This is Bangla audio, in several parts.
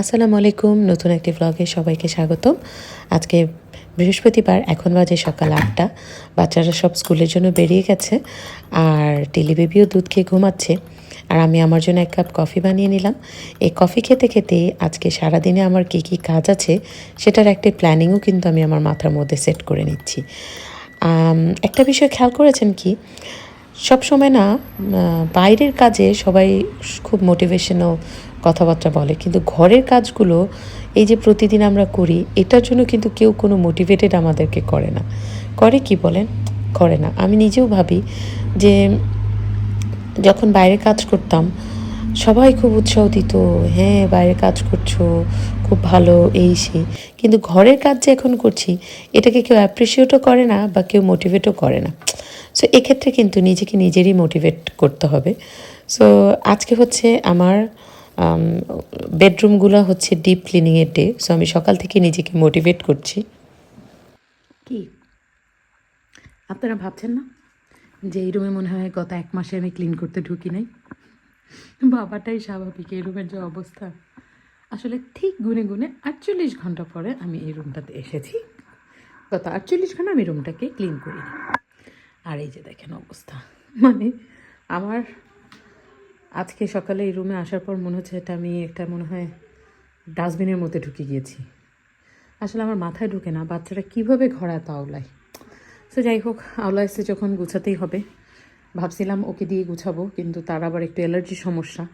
আসসালামু আলাইকুম, নতুন একটি ব্লগে সবাইকে স্বাগতম। আজকে বৃহস্পতিবার, এখন বাজে সকাল আটটা। বাচ্চারা সব স্কুলের জন্য বেরিয়ে গেছে আর টিলি বেবিও দুধ খেয়ে ঘুমাচ্ছে। আর আমি আমার জন্য এক কাপ কফি বানিয়ে নিলাম। এই কফি খেতে খেতে আজকে সারাদিনে আমার কী কী কাজ আছে সেটার একটা প্ল্যানিংও কিন্তু আমি আমার মাথার মধ্যে সেট করে নিচ্ছি। একটা বিষয় খেয়াল করেছেন কি? সব সময় না বাইরের কাজে সবাই খুব মোটিভেশনও কথাবার্তা বলে। কিন্তু ঘরের কাজগুলো এই যে প্রতিদিন আমরা করি, এটার জন্য কিন্তু কেউ কোনো মোটিভেটেড আমাদেরকে করে না। করে কি বলেন? করে না। আমি নিজেও ভাবি যে, যখন বাইরে কাজ করতাম, সবাই খুব উৎসাহ দিত হ্যাঁ বাইরে কাজ করছ, খুব ভালো, এই সেই কিন্তু ঘরের কাজ যে এখন করছি, এটাকে কেউ অ্যাপ্রিসিয়েটও করে না বা কেউ মোটিভেটও করে না। সো এক্ষেত্রে কিন্তু নিজেকে নিজেরই মোটিভেট করতে হবে। সো আজকে হচ্ছে আমার বেডরুমগুলো হচ্ছে ডিপ ক্লিনিংয়ের ডে সো আমি সকাল থেকে নিজেকে মোটিভেট করছি। কি? আপনারা ভাবছেন না? যে এই রুমে মনে হয় গত এক মাসে আমি ক্লিন করতে ঢুকি নাই? বাবাটাই স্বাভাবিক, এই রুমের যে অবস্থা। আসলে ঠিক গুনে গুনে আটচল্লিশ ঘণ্টা পরে আমি এই রুমটাতে এসেছি। গত আটচল্লিশ ঘণ্টা আমি রুমটাকে ক্লিন করিনি। আর এই যে দেখেন অবস্থা। মানে আমার আজকে সকালে এই রুমে আসার পর মনে হচ্ছে এটা আমি একটা মনে হয় ডাস্টবিনের মধ্যে ঢুকে গিয়েছি। আসলে আমার মাথায় ঢুকে না, বাচ্চারা কীভাবে ঘর এত আওলায়। সো যাই হোক, আওলা এসে যখন গুছাতেই হবে, ভাবছিলাম ওকে দিয়ে গুছাবো, কিন্তু তার আবার একটু অ্যালার্জির সমস্যা।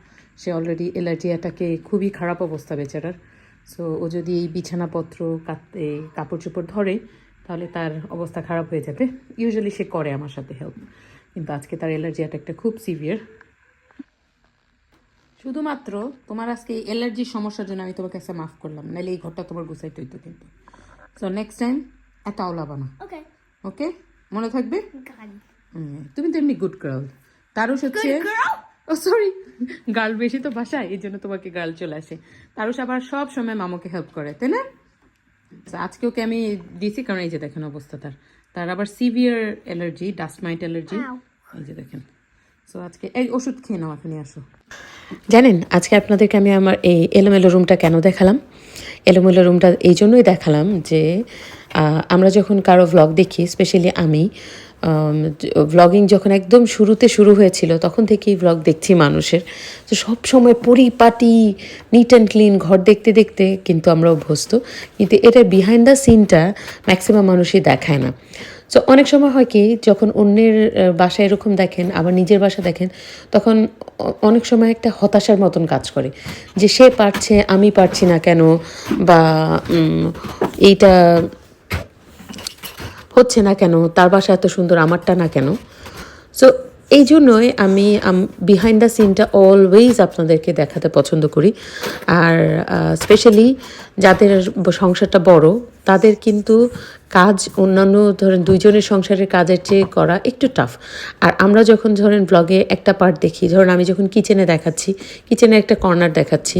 সে অলরেডি অ্যালার্জি অ্যাটাকে খুবই খারাপ অবস্থা বেচারার। সো ও যদি এই বিছানাপত্র কাপড় চোপড় ধরে তাহলে তার অবস্থা খারাপ হয়ে যাবে। ইউজুয়ালি সে করে আমার সাথে হেল্প কিন্তু আজকে তার অ্যালার্জি অ্যাটাকটা খুব সিভিয়ার শুধুমাত্র তোমার আজকে এই অ্যালার্জির সমস্যার জন্য আমি তোমাকে একটা মাফ করলাম। নাহলে এই ঘরটা তোমার গুছাইতে হইতো কিন্তু। সো নেক্সট টাইম একটা আওলা বানা Okay. ওকে মনে থাকবে. তুমি তো এমনি গুড গার্ল তারুষ হচ্ছে ও সরি গার্ল বেশি তো বাসায় এই জন্য তোমাকে গার্ল চলে আসে। তারুষ আবার সব সময় মামাকে হেল্প করে তাই না? আজকে ওকে আমি দিয়েছি কারণ এই যে দেখেন অবস্থা তার। তার আবার severe allergy dust mite allergy এই যে দেখেন। সো আজকে এই ওষুধ খেয়ে নাও আপনি আসো। জানেন আজকে আপনাদেরকে আমি আমার এই এলোমেলো রুমটা কেন দেখালাম? এলোমেলো রুমটা এই জন্যই দেখালাম যে আহ, আমরা যখন কারও ভ্লগ দেখি স্পেশালি আমি ভ্লগিং যখন একদম শুরুতে শুরু হয়েছিল, তখন থেকেই ভ্লগ দেখছি মানুষের। তো সব সময় পরিপাটি নিট অ্যান্ড ক্লিন ঘর দেখতে দেখতে কিন্তু আমরা অভ্যস্ত। কিন্তু এটা বিহাইন্ড দ্য সিনটা ম্যাক্সিমাম মানুষই দেখায় না। সো অনেক সময় হয় কি, যখন অন্যের বাসা এরকম দেখেন, আবার নিজের বাসা দেখেন, তখন অনেক সময় একটা হতাশার মতন কাজ করে। যে সে পারছে, আমি পারছি না কেন? বা এইটা হচ্ছে না কেন? তার বাসা এত সুন্দর, আমারটা না কেন? সো এই জন্যই আমি বিহাইন্ড দ্য সিনটা অলওয়েজ আপনাদেরকে দেখাতে পছন্দ করি। আর স্পেশালি যাদের সংসারটা বড়, তাদের কিন্তু কাজ অন্যান্য ধরেন দুইজনের সংসারের কাজের চেয়ে করা একটু টাফ আর আমরা যখন ধরেন ব্লগে একটা পার্ট দেখি, ধরেন আমি যখন কিচেনে দেখাচ্ছি কিচেনে একটা কর্নার দেখাচ্ছি,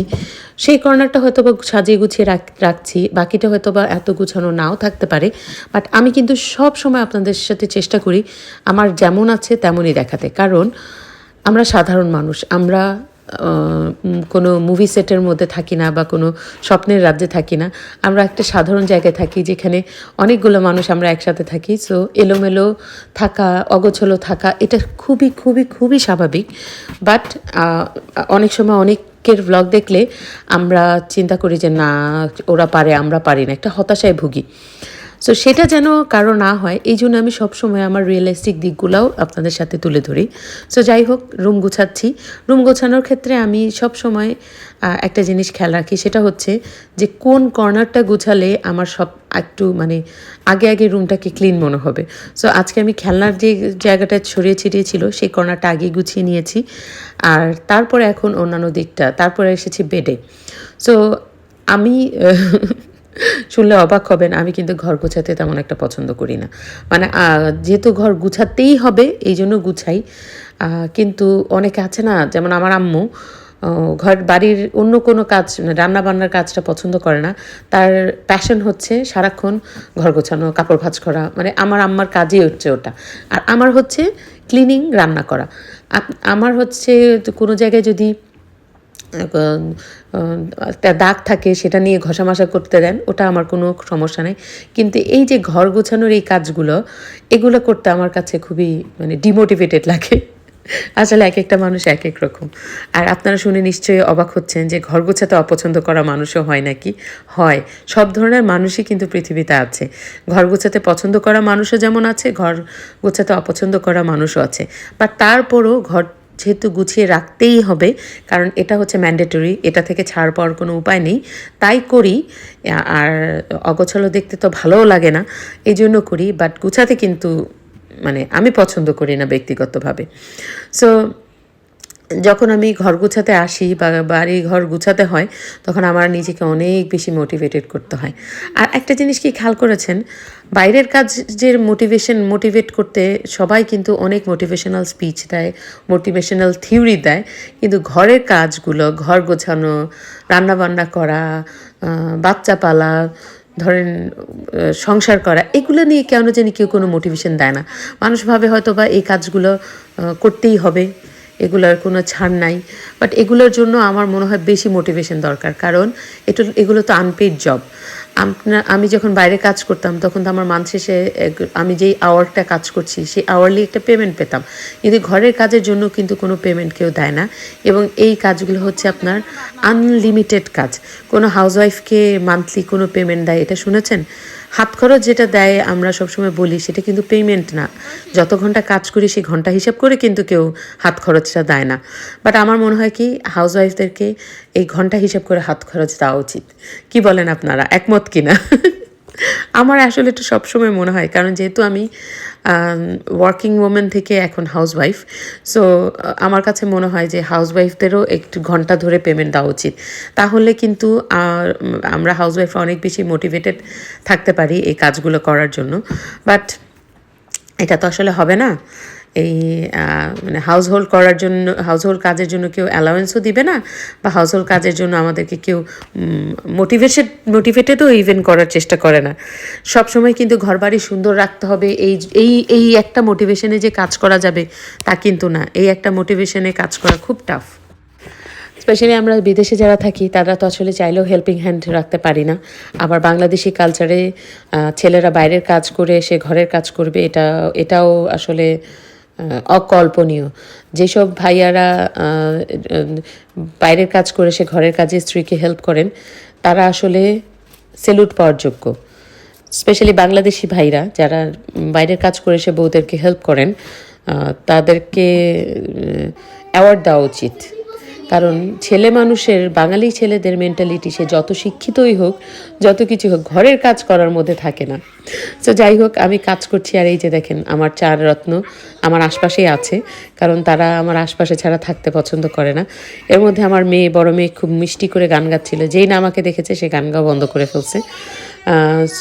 সেই কর্নারটা হয়তো বা সাজিয়ে গুছিয়ে রাখ, রাখছি, বাকিটা হয়তো বা এত গুছানো নাও থাকতে পারে বাট আমি কিন্তু সব সময় আপনাদের সাথে চেষ্টা করি, আমার যেমন আছে তেমনই দেখাতে। কারণ আমরা সাধারণ মানুষ, আমরা কোনো মুভি সেটের মধ্যে থাকি না বা কোনো স্বপ্নের রাজ্যে থাকি না। আমরা একটা সাধারণ জায়গায় থাকি যেখানে অনেকগুলো মানুষ আমরা একসাথে থাকি। সো এলোমেলো থাকা, অগোছলো থাকা, এটা খুবই খুবই খুবই স্বাভাবিক। বাট অনেক সময় অনেক অনেকের ব্লগ দেখলে আমরা চিন্তা করি যে, না, ওরা পারে, আমরা পারি না। একটা হতাশায় ভুগি। সো সেটা যেন কারও না হয়, এই জন্য আমি সবসময় আমার রিয়েলিস্টিক দিকগুলোও আপনাদের সাথে তুলে ধরি। সো যাই হোক রুম গুছাচ্ছি। রুম গোছানোর ক্ষেত্রে আমি সব সময় একটা জিনিস খেয়াল রাখি, সেটা হচ্ছে যে কোন কর্নারটা গুছালে আমার সব একটু মানে আগে আগে রুমটাকে ক্লিন মনে হবে। সো আজকে আমি খেলনার যে জায়গাটা ছড়িয়ে ছিটিয়ে ছিল, সেই কর্নারটা আগে গুছিয়ে নিয়েছি। আর তারপরে এখন অন্যান্য দিকটা, তারপরে এসেছি বেডে সো আমি শুনলে অবাক হবেন, আমি কিন্তু ঘর গোছাতে তেমন একটা পছন্দ করি না। মানে যেহেতু ঘর গুছাতেই হবে, এই জন্য গুছাই। কিন্তু অনেকে আছে না, যেমন আমার আম্মু ঘর, বাড়ির অন্য কোনো কাজ রান্না বান্নার কাজটা পছন্দ করে না। তার প্যাশন হচ্ছে সারাক্ষণ ঘর গোছানো, কাপড় ভাঁজ করা মানে আমার আম্মার কাজই হচ্ছে ওটা। আর আমার হচ্ছে ক্লিনিং রান্না করা। আমার হচ্ছে কোনো জায়গায় যদি একটা দাগ থাকে, সেটা নিয়ে ঘষামাশা করতে দেন, ওটা আমার কোনো সমস্যা নেই। কিন্তু এই যে ঘর গোছানোর এই কাজগুলো, এগুলো করতে আমার কাছে খুবই মানে ডিমোটিভেটেড লাগে। আসলে এক একটা মানুষ এক এক রকম। আর আপনারা শুনে নিশ্চয়ই অবাক হচ্ছেন যে ঘর গোছাতে অপছন্দ করা মানুষও হয় নাকি? হয়। সব ধরনের মানুষই কিন্তু পৃথিবীতে আছে। ঘর গোছাতে পছন্দ করা মানুষও যেমন আছে, ঘর গোছাতে অপছন্দ করা মানুষও আছে। বা তারপরও ঘর যেহেতু গুছিয়ে রাখতেই হবে, কারণ এটা হচ্ছে ম্যান্ডেটরি এটা থেকে ছাড় পাওয়ার কোনো উপায় নেই। তাই করি, আর অগোছালো দেখতে তো ভালোও লাগে না এই জন্য করি বাট গুছাতে কিন্তু মানে আমি পছন্দ করি না ব্যক্তিগতভাবে। সো যখন আমি ঘর গুছাতে আসি বা বাড়ি ঘর গুছাতে হয়, তখন আমার নিজেকে অনেক বেশি মোটিভেটেড করতে হয়। আর একটা জিনিস কি খেয়াল করেছেন? বাইরের কাজের মোটিভেশন মোটিভেট করতে সবাই কিন্তু অনেক মোটিভেশনাল স্পিচ দেয় মোটিভেশনাল থিওরি দেয়। কিন্তু ঘরের কাজগুলো, ঘর গোছানো, রান্নাবান্না করা বাচ্চা পালা, ধরেন সংসার করা, এগুলো নিয়ে কেন জানি কেউ কোনো মোটিভেশন দেয় না। মানুষ ভাবে হয়তো বা এই কাজগুলো করতেই হবে। এগুলোর কোনো ছাড় নাই। বাট এগুলোর জন্য আমার মনে হয় বেশি মোটিভেশন দরকার। কারণ এটা, এগুলো তো আনপেড জব আপনার আমি যখন বাইরে কাজ করতাম, তখন তো আমার মান শেষে আমি যেই আওয়ারটা কাজ করছি, সেই আওয়ারলি একটা পেমেন্ট পেতাম। কিন্তু ঘরের কাজের জন্য কিন্তু কোনো পেমেন্ট কেউ দেয় না। এবং এই কাজগুলো হচ্ছে আপনার আনলিমিটেড কাজ। কোনো হাউসওয়াইফকে মান্থলি কোনো পেমেন্ট দেয়, এটা শুনেছেন? হাত খরচ যেটা দেয় আমরা সবসময় বলি, সেটা কিন্তু পেমেন্ট না। যত ঘণ্টা কাজ করি, সেই ঘণ্টা হিসাব করে কিন্তু কেউ হাত খরচটা দেয় না। বাট আমার মনে হয় কি হাউস ওয়াইফদেরকে এই ঘণ্টা হিসাব করে হাত খরচ দেওয়া উচিত। কি বলেন আপনারা? একমত কিনা? আমার আসলে এটা সবসময় মনে হয়, কারণ যেহেতু আমি ওয়ার্কিং ওমেন থেকে এখন হাউসওয়াইফ সো আমার কাছে মনে হয় যে হাউসওয়াইফদেরও একটু ঘণ্টা ধরে পেমেন্ট দেওয়া উচিত। তাহলে কিন্তু আমরা হাউস আমরা হাউসওয়াইফ অনেক বেশি মোটিভেটেড থাকতে পারি এই কাজগুলো করার জন্য। বাট এটা তো আসলে হবে না। এই মানে হাউস হোল্ড করার জন্য হাউস হোল্ড কাজের জন্য কেউ অ্যালাউয়েন্সও দিবে না বা হাউস হোল্ড কাজের জন্য আমাদেরকে কেউ মোটিভেটেড মোটিভেটেডও ইভেন করার চেষ্টা করে না। সব সময় কিন্তু ঘর বাড়ি সুন্দর রাখতে হবে। এই এই এই একটা মোটিভেশনে যে কাজ করা যাবে তা কিন্তু না। এই একটা মোটিভেশনে কাজ করা খুব টাফ স্পেশালি আমরা বিদেশে যারা থাকি, তারা তো আসলে চাইলেও হেল্পিং হ্যান্ড রাখতে পারি না। আবার বাংলাদেশি কালচারে ছেলেরা বাইরের কাজ করে, সে ঘরের কাজ করবে, এটা, এটাও আসলে অকল্পনীয়। যেসব ভাইয়ারা বাইরের কাজ করে, সে ঘরের কাজে স্ত্রীকে হেল্প করেন, তারা আসলে সেলুট পাওয়ার যোগ্য। স্পেশালি বাংলাদেশি ভাইরা, যারা বাইরের কাজ করে, সে বউদেরকে হেল্প করেন তাদেরকে অ্যাওয়ার্ড দেওয়া উচিত। কারণ ছেলে মানুষের, বাঙালি ছেলেদের মেন্টালিটি সে যত শিক্ষিতই হোক, যত কিছু হোক, ঘরের কাজ করার মধ্যে থাকে না। তো যাই হোক, আমি কাজ করছি আর এই যে দেখেন, আমার চার রত্ন আমার আশপাশেই আছে, কারণ তারা আমার আশপাশে ছাড়া থাকতে পছন্দ করে না। এর মধ্যে আমার মেয়ে, বড় মেয়ে খুব মিষ্টি করে গান গাচ্ছিল। যেই না আমাকে দেখেছে, সে গান গাওয়া বন্ধ করে ফেলছে।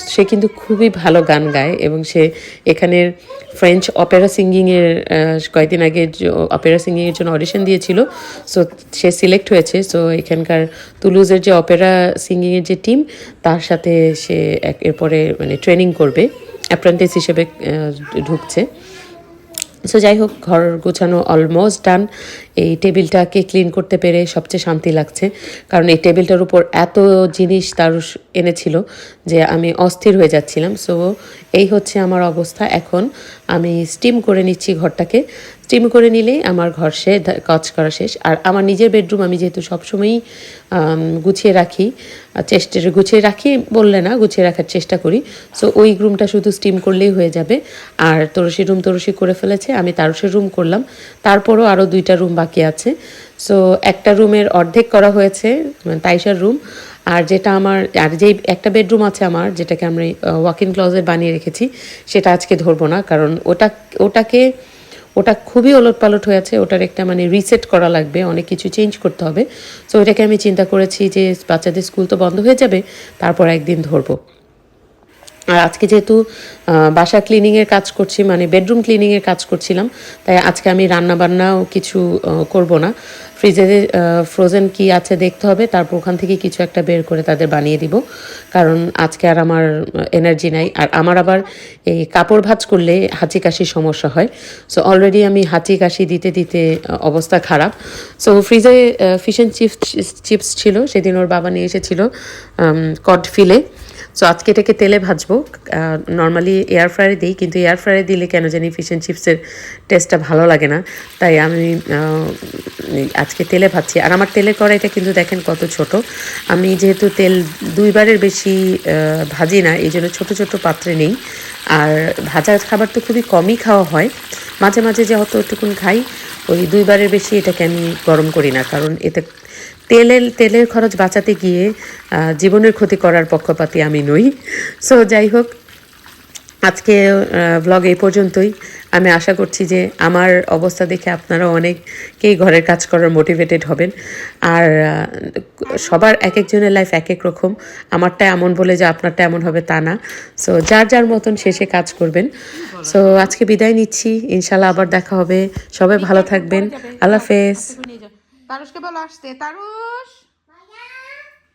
সে কিন্তু খুবই ভালো গান গায় এবং সে এখানের ফ্রেঞ্চ অপেরা সিঙ্গিংয়ের কয়েকদিন আগে অপেরা সিঙ্গিংয়ের জন্য অডিশন দিয়েছিল। সো সে সিলেক্ট হয়েছে। সো এখানকার তুলুজের যে অপেরা সিঙ্গিংয়ের যে টিম তার সাথে সে এক- এরপরে মানে ট্রেনিং করবে। অ্যাপ্রেন্টিস হিসেবে ঢুকছে। সো যাই হোক, ঘর গোছানো অলমোস্ট ডান এই টেবিলটাকে ক্লিন করতে পেরে সবচেয়ে শান্তি লাগছে। কারণ এই টেবিলটার উপর এত জিনিস তার এনেছিল যে আমি অস্থির হয়ে যাচ্ছিলাম। সো, এই হচ্ছে আমার অবস্থা। এখন আমি স্টিম করে নিচ্ছি ঘরটাকে। স্টিম করে নিলেই আমার ঘর সে কাজ করা শেষ। আর আমার নিজের বেডরুম আমি যেহেতু সবসময়ই গুছিয়ে রাখি চেষ্টা, গুছিয়ে রাখি বললে না, গুছিয়ে রাখার চেষ্টা করি। সো, ওই রুমটা শুধু স্টিম করলেই হয়ে যাবে। আর তরসি রুম তরসি করে ফেলেছে, আমি তারসের রুম করলাম। তারপরও আরও দুইটা রুম বাকি আছে। সো একটা রুমের অর্ধেক করা হয়েছে মানে তাইশার রুম। আর যেটা আমার, আর যেই একটা বেডরুম আছে আমার, যেটাকে আমরা ওয়াক ইন ক্লজেট বানিয়ে রেখেছি, সেটা আজকে ধরবো না। কারণ ওটা, ওটাকে, ওটা খুবই ওলট পালট হয়ে আছে। ওটার একটা মানে রিসেট করা লাগবে, অনেক কিছু চেঞ্জ করতে হবে। সো ওটাকে আমি চিন্তা করেছি যে বাচ্চাদের স্কুল তো বন্ধ হয়ে যাবে, তারপর একদিন ধরবো। আর আজকে যেহেতু বাসা ক্লিনিংয়ের কাজ করছি মানে বেডরুম ক্লিনিংয়ের কাজ করছিলাম, তাই আজকে আমি রান্না বান্নাও কিছু করব না। ফ্রিজে ফ্রোজেন কি আছে দেখতে হবে, তারপর ওখান থেকে কিছু একটা বের করে তাদের বানিয়ে দিব। কারণ আজকে আর আমার এনার্জি নাই, আর আমার আবার এই কাপড় ভাজ করলে হাঁচি কাশির সমস্যা হয়। সো অলরেডি আমি হাঁচি কাশি দিতে দিতে অবস্থা খারাপ। সো ফ্রিজে ফিশ অ্যান্ড চিপস চিপস ছিল, সেদিন ওর বাবা নিয়ে এসেছিল কড ফিলে সো আজকে এটাকে তেলে ভাজবো। নর্মালি এয়ার ফ্রায়ারে দিই, কিন্তু এয়ার ফ্রায়ারে দিলে কেন জানি ফিশ অ্যান্ড চিপসের টেস্টটা ভালো লাগে না। তাই আমি আজকে তেলে ভাজছি। আর আমার তেলের কড়াইটা কিন্তু দেখেন কত ছোট। আমি যেহেতু তেল দুইবারের বেশি ভাজি না, এই জন্য ছোটো ছোটো পাত্রে নেই। আর ভাজা খাবার তো খুবই কমই খাওয়া হয়। মাঝে মাঝে যে অতটুকুন খাই, ওই দুইবারের বেশি এটাকে আমি গরম করি না, কারণ এতে তেলের তেলের খরচ বাঁচাতে গিয়ে জীবনের ক্ষতি করার পক্ষপাতি আমি নই। সো যাই হোক, আজকে ব্লগ এই পর্যন্তই। আমি আশা করছি যে আমার অবস্থা দেখে আপনারা অনেকেই ঘরের কাজ করার মোটিভেটেড হবেন। আর সবার এক একজনের লাইফ এক এক রকম। আমারটা এমন বলে যে আপনারটা এমন হবে তা না। সো যার যার মতন শেষে কাজ করবেন। সো আজকে বিদায় নিচ্ছি। ইনশাল্লাহ আবার দেখা হবে। সবাই ভালো থাকবেন। আল্লাহ হাফেজ। তারুষকে বলো আসতে তারুষ